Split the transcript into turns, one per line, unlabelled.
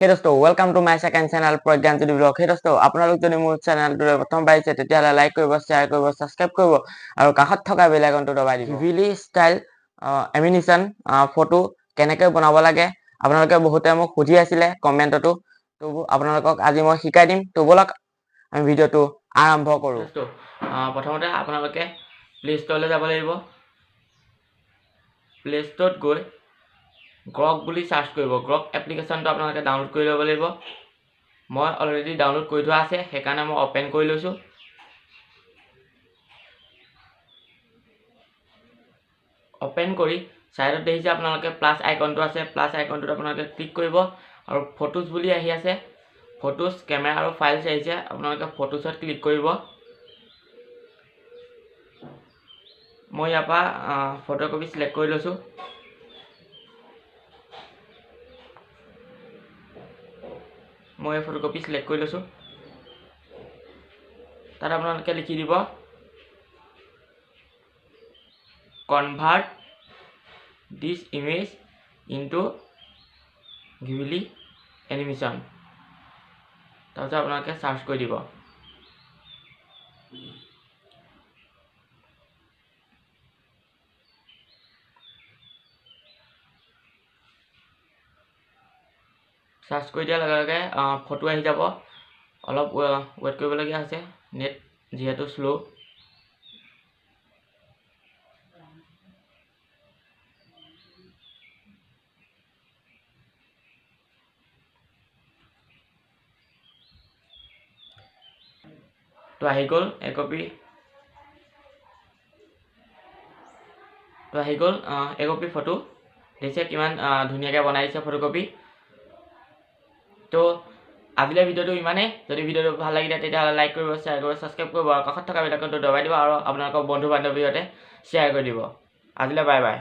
সেই দোস্ত welcome to my second channel Pragyanjyoti blog সেই দোস্ত আপোনালোক যদি মোৰ চেনেলটোলৈ প্ৰথমবাৰ আহিছে তেতিয়াহ'লে লাইক কৰিব শ্বেয়াৰ কৰিব ছাবস্ক্ৰাইব কৰিব আৰু কাষত থকা বেল আইকনটো দবাই দিব। ভিলি ষ্টাইল এমিনেশ্যন ফটো কেনেকৈ বনাব লাগে আপোনালোকে বহুতে মোক সুধি আছিলে কমেণ্টতো তো আপোনালোকক আজি মই শিকাই দিম। তো ব'লক আমি ভিডিঅ'টো আৰম্ভ কৰোঁ। প্ৰথমতে আপোনালোকে প্লে ষ্ট'ৰলৈ যাব লাগিব। প্লে ষ্ট'ৰত গৈ গ্ৰক বুলি চাৰ্চ কৰিব। গ্ৰক এপ্লিকেশ্যনটো আপোনালোকে ডাউনলোড কৰি ল'ব লাগিব। মই অলৰেডি ডাউনলোড কৰি থোৱা আছে সেইকাৰণে মই অ'পেন কৰি লৈছোঁ। অ'পেন কৰি ছাইডত দেখিছে আপোনালোকে প্লাছ আইকনটো আছে প্লাছ আইকনটোত আপোনালোকে ক্লিক কৰিব আৰু ফটোজ বুলি আহি আছে। ফটোজ কেমেৰা আৰু ফাইলছ আহিছে আপোনালোকে ফটোজত ক্লিক কৰিব। মই ইয়াৰ পৰা ফটোকপি চিলেক্ট কৰি লৈছোঁ। মই ফটোকপি চিলেক্ট কৰি লৈছোঁ। তাত আপোনালোকে লিখি দিব convert this image into Ghibli animation তাৰপিছত আপোনালোকে চাৰ্চ কৰি দিব। চাৰ্চ কৰি দিয়াৰ লগে লগে ফটো আহি যাব। অলপ ৱেইট কৰিবলগীয়া হৈছে। নেট যিহেতু শ্ল' তো আহি গ'ল একপি তো আহি গ'ল একপি ফটো দেখিছে কিমান ধুনীয়াকৈ বনাই দিছে ফটোকপি তো আজিলৈ ভিডিঅ'টো ইমানেই। যদি ভিডিঅ'টো ভাল লাগিলে তেতিয়াহ'লে লাইক কৰিব শ্বেয়াৰ কৰিব ছাবস্ক্ৰাইব কৰিব আৰু কাষত থকা বেলাকনটো দবাই দিব আৰু আপোনালোকৰ বন্ধু বান্ধৱীৰ সৈতে শ্বেয়াৰ কৰি দিব। আজিলৈ বাই বাই